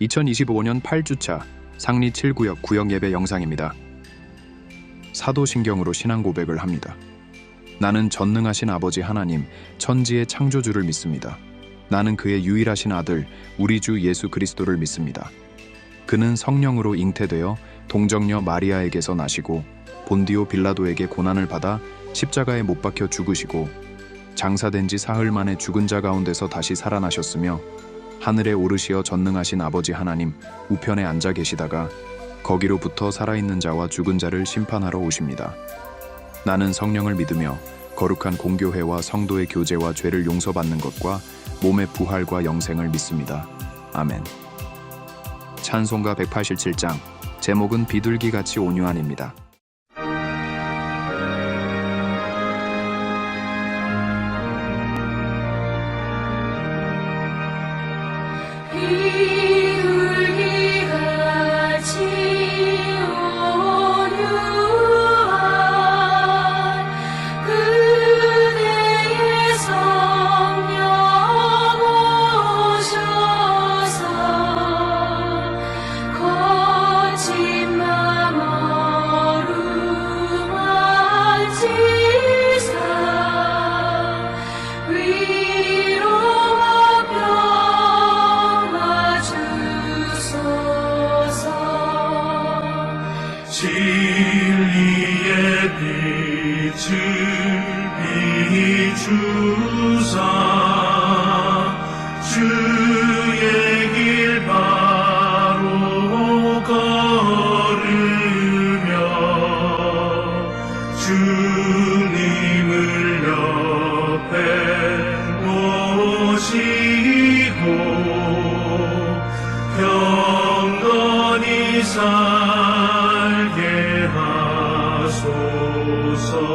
2025년 8주차 상리 7구역 구역 예배 영상입니다. 사도신경으로 신앙 고백을 합니다. 나는 전능하신 아버지 하나님, 천지의 창조주를 믿습니다. 나는 그의 유일하신 아들, 우리 주 예수 그리스도를 믿습니다. 그는 성령으로 잉태되어 동정녀 마리아에게서 나시고 본디오 빌라도에게 고난을 받아 십자가에 못 박혀 죽으시고 장사된 지 사흘 만에 죽은 자 가운데서 다시 살아나셨으며 하늘에 오르시어 전능하신 아버지 하나님 우편에 앉아 계시다가 거기로부터 살아있는 자와 죽은 자를 심판하러 오십니다. 나는 성령을 믿으며 거룩한 공교회와 성도의 교제와 죄를 용서받는 것과 몸의 부활과 영생을 믿습니다. 아멘. 찬송가 187장 제목은 비둘기같이 온유한입니다. 빛을 비추사 주의 길 바로 걸으며 주님을 옆에 모시고 평건히 살게 하소서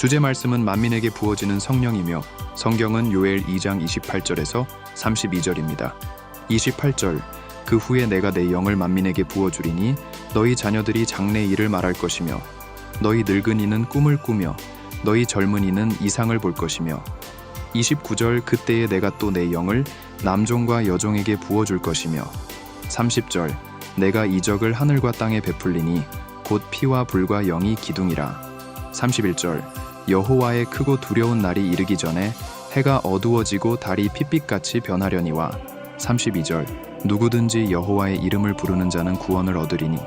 주제 말씀은 만민에게 부어지는 성령이며 성경은 요엘 2장 28절에서 32절입니다. 28절 그 후에 내가 내 영을 만민에게 부어 주리니 너희 자녀들이 장래 일을 말할 것이며 너희 늙은이는 꿈을 꾸며 너희 젊은이는 이상을 볼 것이며 29절 그때에 내가 또 내 영을 남종과 여종에게 부어 줄 것이며 30절 내가 이적을 하늘과 땅에 베풀리니 곧 피와 불과 영이 기둥이라 31절 여호와의 크고 두려운 날이 이르기 전에 해가 어두워지고 달이 핏빛같이 변하려니와 32절 누구든지 여호와의 이름을 부르는 자는 구원을 얻으리니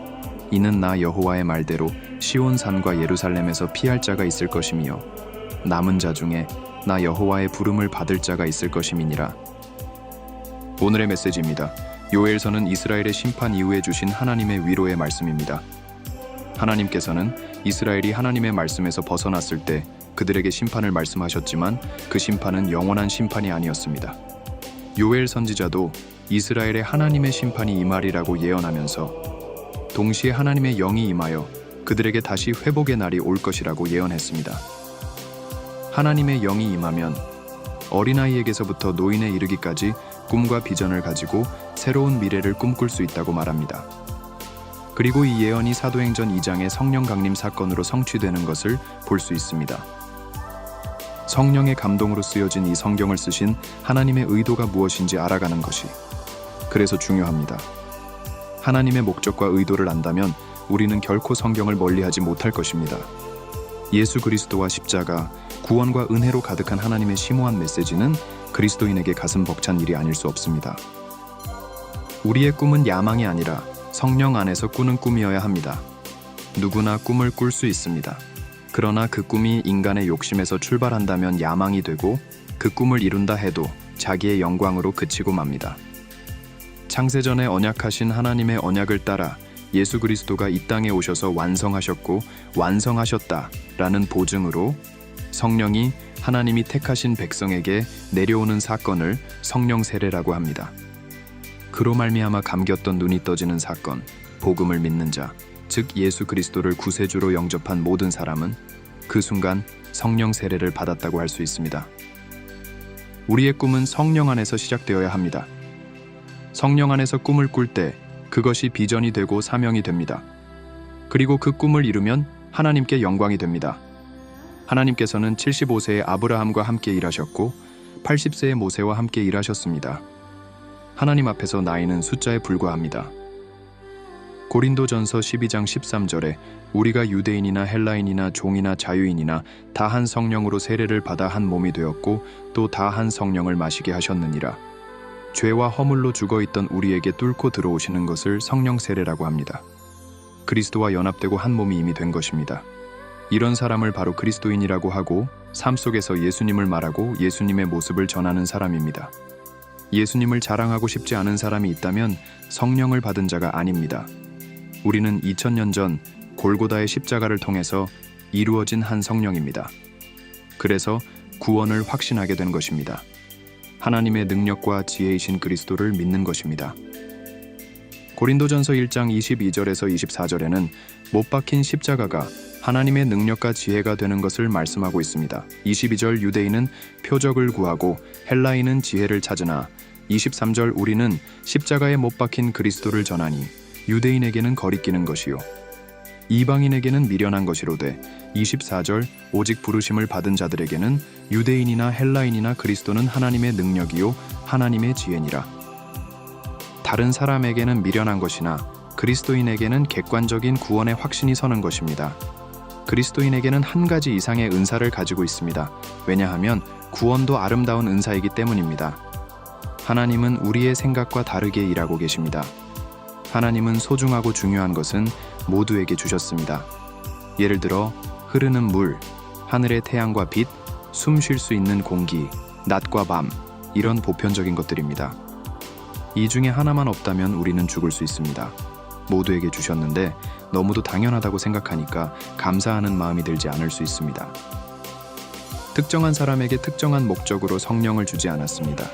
이는 나 여호와의 말대로 시온 산과 예루살렘에서 피할 자가 있을 것이며 남은 자 중에 나 여호와의 부름을 받을 자가 있을 것임이니라 오늘의 메시지입니다. 요엘서는 이스라엘의 심판 이후에 주신 하나님의 위로의 말씀입니다. 하나님께서는 이스라엘이 하나님의 말씀에서 벗어났을 때 그들에게 심판을 말씀하셨지만 그 심판은 영원한 심판이 아니었습니다. 요엘 선지자도 이스라엘의 하나님의 심판이 임하리라고 예언하면서 동시에 하나님의 영이 임하여 그들에게 다시 회복의 날이 올 것이라고 예언했습니다. 하나님의 영이 임하면 어린아이에게서부터 노인에 이르기까지 꿈과 비전을 가지고 새로운 미래를 꿈꿀 수 있다고 말합니다. 그리고 이 예언이 사도행전 2장의 성령 강림 사건으로 성취되는 것을 볼 수 있습니다. 성령의 감동으로 쓰여진 이 성경을 쓰신 하나님의 의도가 무엇인지 알아가는 것이 그래서 중요합니다. 하나님의 목적과 의도를 안다면 우리는 결코 성경을 멀리하지 못할 것입니다. 예수 그리스도와 십자가, 구원과 은혜로 가득한 하나님의 심오한 메시지는 그리스도인에게 가슴 벅찬 일이 아닐 수 없습니다. 우리의 꿈은 야망이 아니라 성령 안에서 꾸는 꿈이어야 합니다. 누구나 꿈을 꿀 수 있습니다. 그러나 그 꿈이 인간의 욕심에서 출발한다면 야망이 되고 그 꿈을 이룬다 해도 자기의 영광으로 그치고 맙니다. 창세전에 언약하신 하나님의 언약을 따라 예수 그리스도가 이 땅에 오셔서 완성하셨고 완성하셨다라는 보증으로 성령이 하나님이 택하신 백성에게 내려오는 사건을 성령 세례라고 합니다. 그로 말미암아 감겼던 눈이 떠지는 사건, 복음을 믿는 자, 즉 예수 그리스도를 구세주로 영접한 모든 사람은 그 순간 성령 세례를 받았다고 할 수 있습니다. 우리의 꿈은 성령 안에서 시작되어야 합니다. 성령 안에서 꿈을 꿀 때 그것이 비전이 되고 사명이 됩니다. 그리고 그 꿈을 이루면 하나님께 영광이 됩니다. 하나님께서는 75세의 아브라함과 함께 일하셨고 80세의 모세와 함께 일하셨습니다. 하나님 앞에서 나이는 숫자에 불과합니다. 고린도전서 12장 13절에 우리가 유대인이나 헬라인이나 종이나 자유인이나 다 한 성령으로 세례를 받아 한 몸이 되었고 또 다 한 성령을 마시게 하셨느니라. 죄와 허물로 죽어 있던 우리에게 뚫고 들어오시는 것을 성령 세례라고 합니다. 그리스도와 연합되고 한 몸이 이미 된 것입니다. 이런 사람을 바로 그리스도인이라고 하고 삶 속에서 예수님을 말하고 예수님의 모습을 전하는 사람입니다. 예수님을 자랑하고 싶지 않은 사람이 있다면 성령을 받은 자가 아닙니다. 우리는 2000년 전 골고다의 십자가를 통해서 이루어진 한 성령입니다. 그래서 구원을 확신하게 된 것입니다. 하나님의 능력과 지혜이신 그리스도를 믿는 것입니다. 고린도전서 1장 22절에서 24절에는 못 박힌 십자가가 하나님의 능력과 지혜가 되는 것을 말씀하고 있습니다. 22절 유대인은 표적을 구하고 헬라인은 지혜를 찾으나 23절 우리는 십자가에 못 박힌 그리스도를 전하니 유대인에게는 거리끼는 것이요 이방인에게는 미련한 것이로되 24절 오직 부르심을 받은 자들에게는 유대인이나 헬라인이나 그리스도는 하나님의 능력이요 하나님의 지혜니라 다른 사람에게는 미련한 것이나 그리스도인에게는 객관적인 구원의 확신이 서는 것입니다. 그리스도인에게는 한 가지 이상의 은사를 가지고 있습니다. 왜냐하면 구원도 아름다운 은사이기 때문입니다. 하나님은 우리의 생각과 다르게 일하고 계십니다. 하나님은 소중하고 중요한 것은 모두에게 주셨습니다. 예를 들어 흐르는 물, 하늘의 태양과 빛, 숨 쉴 수 있는 공기, 낮과 밤 이런 보편적인 것들입니다. 이 중에 하나만 없다면 우리는 죽을 수 있습니다. 모두에게 주셨는데 너무도 당연하다고 생각하니까 감사하는 마음이 들지 않을 수 있습니다. 특정한 사람에게 특정한 목적으로 성령을 주지 않았습니다.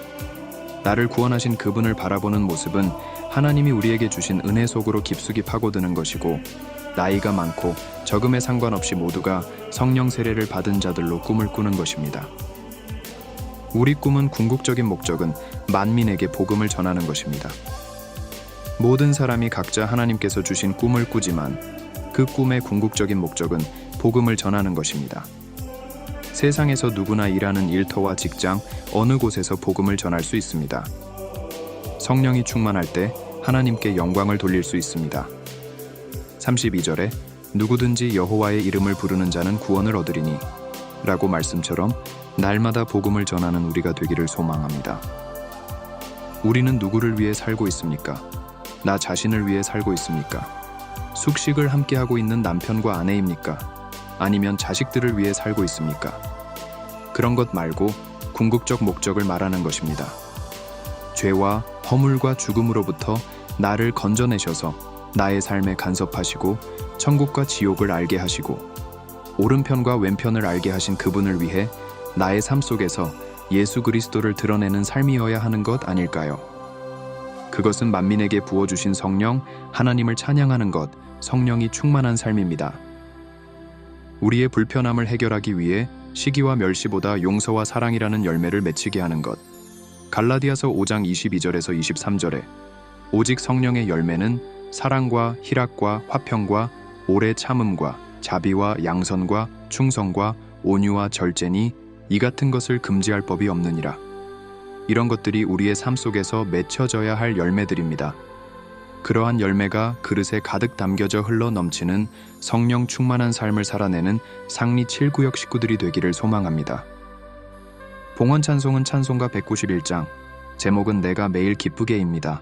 나를 구원하신 그분을 바라보는 모습은 하나님이 우리에게 주신 은혜 속으로 깊숙이 파고드는 것이고 나이가 많고 적음에 상관없이 모두가 성령 세례를 받은 자들로 꿈을 꾸는 것입니다. 우리 꿈은 궁극적인 목적은 만민에게 복음을 전하는 것입니다. 모든 사람이 각자 하나님께서 주신 꿈을 꾸지만 그 꿈의 궁극적인 목적은 복음을 전하는 것입니다. 세상에서 누구나 일하는 일터와 직장, 어느 곳에서 복음을 전할 수 있습니다. 성령이 충만할 때 하나님께 영광을 돌릴 수 있습니다. 32절에 누구든지 여호와의 이름을 부르는 자는 구원을 얻으리니 라고 말씀처럼 날마다 복음을 전하는 우리가 되기를 소망합니다. 우리는 누구를 위해 살고 있습니까? 나 자신을 위해 살고 있습니까? 숙식을 함께하고 있는 남편과 아내입니까? 아니면 자식들을 위해 살고 있습니까? 그런 것 말고 궁극적 목적을 말하는 것입니다. 죄와 허물과 죽음으로부터 나를 건져내셔서 나의 삶에 간섭하시고 천국과 지옥을 알게 하시고 오른편과 왼편을 알게 하신 그분을 위해 나의 삶 속에서 예수 그리스도를 드러내는 삶이어야 하는 것 아닐까요? 그것은 만민에게 부어주신 성령, 하나님을 찬양하는 것, 성령이 충만한 삶입니다. 우리의 불편함을 해결하기 위해 시기와 멸시보다 용서와 사랑이라는 열매를 맺히게 하는 것. 갈라디아서 5장 22절에서 23절에 오직 성령의 열매는 사랑과 희락과 화평과 오래 참음과 자비와 양선과 충성과 온유와 절제니 이 같은 것을 금지할 법이 없느니라. 이런 것들이 우리의 삶 속에서 맺혀져야 할 열매들입니다. 그러한 열매가 그릇에 가득 담겨져 흘러 넘치는 성령 충만한 삶을 살아내는 상리 7구역 식구들이 되기를 소망합니다. 봉헌 찬송은 찬송가 191장, 제목은 내가 매일 기쁘게입니다.